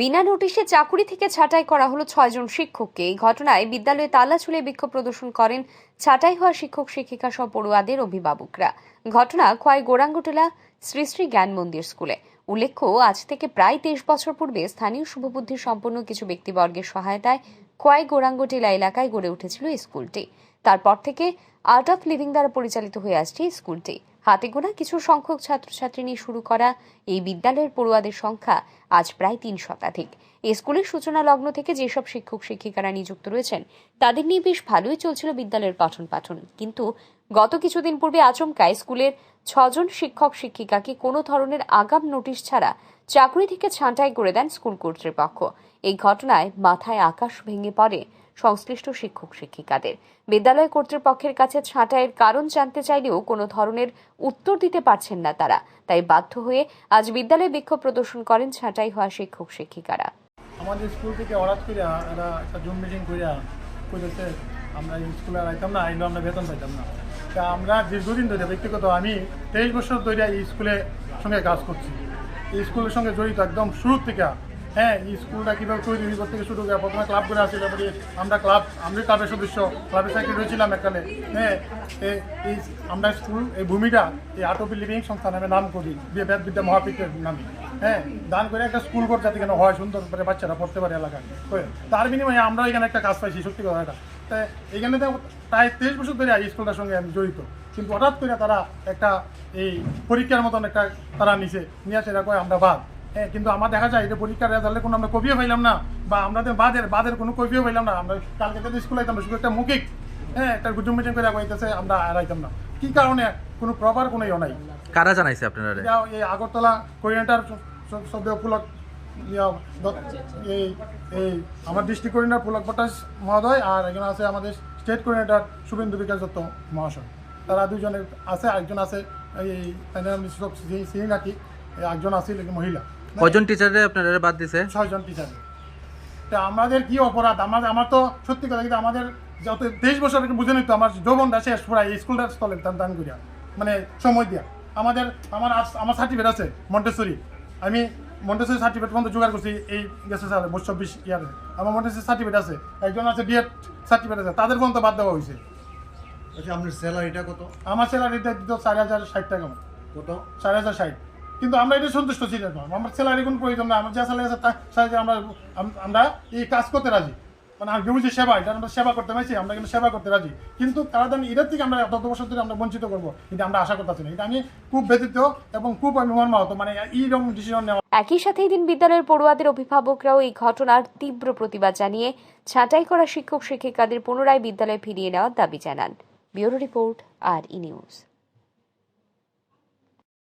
বিনা নোটিশে চাকুরি থেকে ছাঁটাই করা হলো ছয়জন শিক্ষককে। এই ঘটনায় বিদ্যালয়ে তালা ঝুলে বিক্ষোভ প্রদর্শন করেন ছাঁটাই হওয়া শিক্ষক, শিক্ষিকা সহ পড়ুয়াদের অভিভাবকরা। ঘটনা খোয়াই গোরাঙ্গটোলা শ্রী শ্রী জ্ঞান মন্দির স্কুলে। উল্লেখ্য, আজ থেকে প্রায় তেইশ বছর পূর্বে স্থানীয় শুভবুদ্ধি সম্পন্ন কিছু ব্যক্তিবর্গের সহায়তায় খোয়াই গোরাঙ্গটিলা এলাকায় গড়ে উঠেছিল স্কুলটি। তারপর থেকে আর্ট অফ লিভিং দ্বারা পরিচালিত হয়ে আসছে স্কুলটি। হাতে গোনা কিছু সংখ্যক ছাত্রছাত্রী নিয়ে শুরু করা এই বিদ্যালয়ের পড়ুয়াদের সংখ্যা আজ প্রায় তিন শতাধিক। স্কুলের সূচনা লগ্ন থেকে যেসব শিক্ষক শিক্ষিকারা নিযুক্ত রয়েছেন, তাদের নিয়ে বেশ ভালোই চলছিল বিদ্যালয়ের পাঠন পাঠন কিন্তু গত কিছুদিন পূর্বে আচমকায় স্কুলের ছজন শিক্ষক শিক্ষিকাকে কোনো ধরনের আগাম নোটিশ ছাড়া চাকরি থেকে ছাঁটাই করে দেন স্কুল কর্তৃপক্ষ। এই ঘটনায় মাথায় আকাশ ভেঙে পড়ে সংশ্লিষ্ট শিক্ষক শিক্ষিকাদের। বিদ্যালয় কর্তৃপক্ষের কাছে ছাঁটাইয়ের কারণ জানতে চাইলেও কোনো ধরনের উত্তর দিতে পারছেন না তারা। তাই বাধ্য হয়ে আজ বিদ্যালয়ে বিক্ষোভ প্রদর্শন করেন ছাঁটাই হওয়া শিক্ষক শিক্ষিকারা। আমাদের স্কুল থেকে হঠাৎ করিয়া একটা জুম মিটিং করিয়া করেছে আমরা স্কুলে আইতাম না আইলেও আমরা বেতন পাইতাম না। তা আমরা দীর্ঘদিন ধরে, ব্যক্তিগত, আমি তেইশ বছর ধরে এই স্কুলের সঙ্গে কাজ করছি। এই স্কুলের সঙ্গে জড়িত একদম শুরুর থেকে। হ্যাঁ এই স্কুলটা কীভাবে তৈরি হওয়ার থেকে শুরু করে প্রথমে ক্লাব করে আসি, তারপরে আমরা ক্লাব আমি ক্লাবের সদস্য ক্লাবের সেক্রেটারি ছিলাম এখানে হ্যাঁ এই আমরা স্কুল, এই ভূমিটা এই আর্ট অফ লিভিং সংস্থা নামে নাম করি দিয়ে বেদ বিদ্যা মহাপীঠের নামে। হ্যাঁ দান করে একটা স্কুল করতে যাতে কেন হয়, সুন্দর করে বাচ্চারা পড়তে পারে এলাকায়। তার বিনিময়ে আমরা এখানে একটা কাজ পাইছি, সত্যি কথা তা এখানে তো প্রায় তেইশ বছর ধরে এই স্কুলটার সঙ্গে আমি জড়িত। কিন্তু হঠাৎ করে তারা একটা এই পরীক্ষার মতন একটা তারা নিচে নিয়ে আসে এরা কয় আমরা বাদ। হ্যাঁ কিন্তু আমার দেখা যায় এটা পরীক্ষার রেজাল্টে কোনো আমরা কপিও পাইলাম না বা আমাদের বাদের বাদের কোনো কপিও পাইলাম না। আমরা কালকে তো স্কুলে আইতাম শুধু একটা মৌখিক হ্যাঁ একটা গুজুম মিটিং করে কইতেছে আমরা আর আইতাম না। কি কারণে? কোনো প্রপার কোনো ইয়ে নাই। কারা জানাইছে আপনারা? এই আগরতলা কোরিয়েন্টার সদ্য পুলক ইয়া, দ- এই এই আমার ডিস্ট্রিক্ট কোরিয়েন্টার পুলক ভট্টাচ মহোদয় আর এখানে আছে আমাদের স্টেট কোরিয়েন্টার শুভেন্দু বিকাশ দত্ত মহাশয়। তারা দুজনে আছে একজন আছে এই চিনি নাকি একজন আছে মহিলা। কয়জন টিচারে আপনারা বাদ দিছে? ছয়জন টিচার। তা আমাদের কি অপরাধ? আমাদের আমার তো সত্যি কথা কিন্তু আমাদের যত তেইশ বছর বুঝে নিত আমার যৌবনটা শেষ পুরাই স্কুলটা স্থলে দান দান করিয়া মানে সময় দিয়া। আমাদের আমার আমার সার্টিফিকেট আছে মন্টেশ্বরী। আমি মন্টেশ্বরী সার্টিফিকেট পর্যন্ত জোগাড় করছি এই গেছে স্যার বছর চব্বিশ ইয়ারে। আমার মন্টেসরি সার্টিফিকেট আছে। একজন আছে বিএড সার্টিফিকেট আছে তাদের পর্যন্ত বাদ দেওয়া হয়েছে। আচ্ছা আপনার স্যালারিটা কত? আমার স্যালারিটা দিত চার হাজার ষাট টাকা কত? চার হাজার ষাট। কিন্তু আমরা এটা সন্তুষ্ট ছিলাম। আমার স্যালারি কোনো প্রয়োজন না আমার যা স্যালারি আছে তা আমরা আমরা এই কাজ করতে রাজি। মানে আমি বুঝি সেবা, এটা আমরা সেবা করতে পারছি, আমরা কিন্তু সেবা করতে রাজি। কিন্তু তারা জানি এটার থেকে আমরা এত বছর ধরে আমরা বঞ্চিত করব, কিন্তু আমরা আশা করতেছি না। এটা আমি খুব ব্যতীত এবং খুব আমি মর্মাহত মানে এইরকম ডিসিশন নেওয়া একই সাথে এদিন বিদ্যালয়ের পড়ুয়াদের অভিভাবকরাও এই ঘটনার তীব্র প্রতিবাদ জানিয়ে ছাঁটাই করা শিক্ষক শিক্ষিকাদের পুনরায় বিদ্যালয়ে ফিরিয়ে নেওয়ার দাবি জানান। Bureau report, R E News.